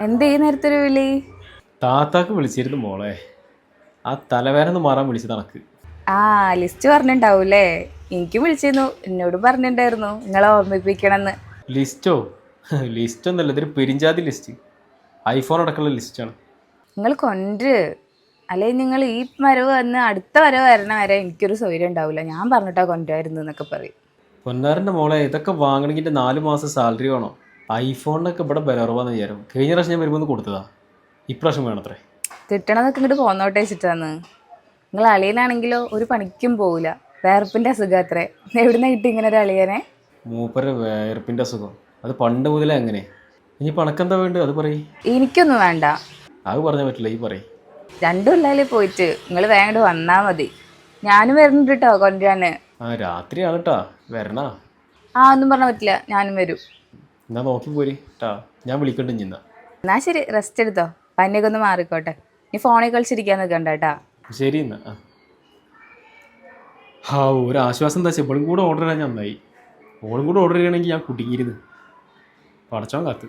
എന്ത് ഈ നേരത്തെ ഒരു വിളി? താത്താക്ക് വിളിച്ചിരുന്നു മോളെ. ആ തലവേദന മാറാൻ വിളിച്ചത് കണക്ക് ആ ലിസ്റ്റ് പറഞ്ഞിട്ടുണ്ടാവൂലേ എനിക്ക് വിളിച്ചിരുന്നു. എന്നോട് പറഞ്ഞിട്ടുണ്ടായിരുന്നു നിങ്ങളെ ഓർമ്മിപ്പിക്കണമെന്ന്. ലിസ്റ്റോ? ലിസ്റ്റ് ഒന്നല്ല ഇതൊരു പെരിഞ്ചാതി ലിസ്റ്റ്. ഐഫോൺ അടക്കമുള്ള ലിസ്റ്റാണ്. നിങ്ങൾ കൊണ്ട് അല്ലെ നിങ്ങൾ ഈ വരവ് വന്ന് അടുത്ത വരവ് വരണ വരെ എനിക്കൊരു സൗകര്യം ഉണ്ടാവില്ല ഞാൻ പറഞ്ഞിട്ടാ കൊണ്ടുവരുന്നു എന്നൊക്കെ പറയും. പൊന്നാരന്റെ മോളെ ഇതൊക്കെ വാങ്ങണമെങ്കിൽ നാല് മാസം സാലറി വേണം. ഐഫോണിനൊക്കെ ഇവിടെ ബലർവാന്ന് വിചാരം കഴിഞ്ഞ പ്രാവശ്യം ഞാൻ വരുമ്പോൾ കൊടുത്തതാ. ഇപ്രാവശ്യം വേണത്രേ. കിട്ടണതൊക്കെ ഇങ്ങോട്ട് പോന്നോട്ടെ വെച്ചിട്ടാന്ന്. നിങ്ങൾ അളിയനാണെങ്കിലോ ഒരു പണിക്കും പോവില്ല വേർപ്പിന്റെ അസുഖം അത്രേ. എവിടുന്ന കിട്ടി ഇങ്ങനെ ഒരു അളിയനെ? മൂപ്പര് വേർപ്പിന്റെ അസുഖം. അത് പണ്ട് മുതലേ അങ്ങനെ. ഇനി പണക്കെന്താ വേണ്ടത്? അത് പറയ്. എനിക്കൊന്നും വേണ്ട. അത് പറഞ്ഞ പറ്റില്ല ഈ പറയ്. രണ്ടും ഇല്ലാലേ പോയിട്ട്. നിങ്ങൾ വേണ്ട വന്നാ മതി. ഞാനും വരുന്നുണ്ട് കേട്ടോ കൊണ്ടുവരാന്. ആ രാത്രിയാണ് കേട്ടോ വരണ. ആ ഒന്നും പറഞ്ഞാൽ പറ്റില്ല. ഞാനും വരും. എന്നാ നോക്കി പോരി. ട്ടാ. ഞാൻ വിളിക്കണ്ട ഇനി എന്നാ. എന്നാ ശരി റെസ്റ്റ് എടുത്തോ. പനിയൊക്കെ ഒന്ന് മാറിക്കോട്ടെ. നീ ഫോണിൽ കളിച്ചിരിക്കാൻ നിൽക്കണ്ട കേട്ടാ. ശരി എന്നാ ആ. ഹാ ഒരു ആശ്വാസം എന്താ ഇവളും കൂടെ ഓർഡർ ചെയ്യാൻ നന്നായി. ഓളും കൂടെ ഓർഡർ ചെയ്യണമെങ്കിൽ ഞാൻ കുടുങ്ങിയിരുന്നു. പടച്ചോൻ കാത്ത്.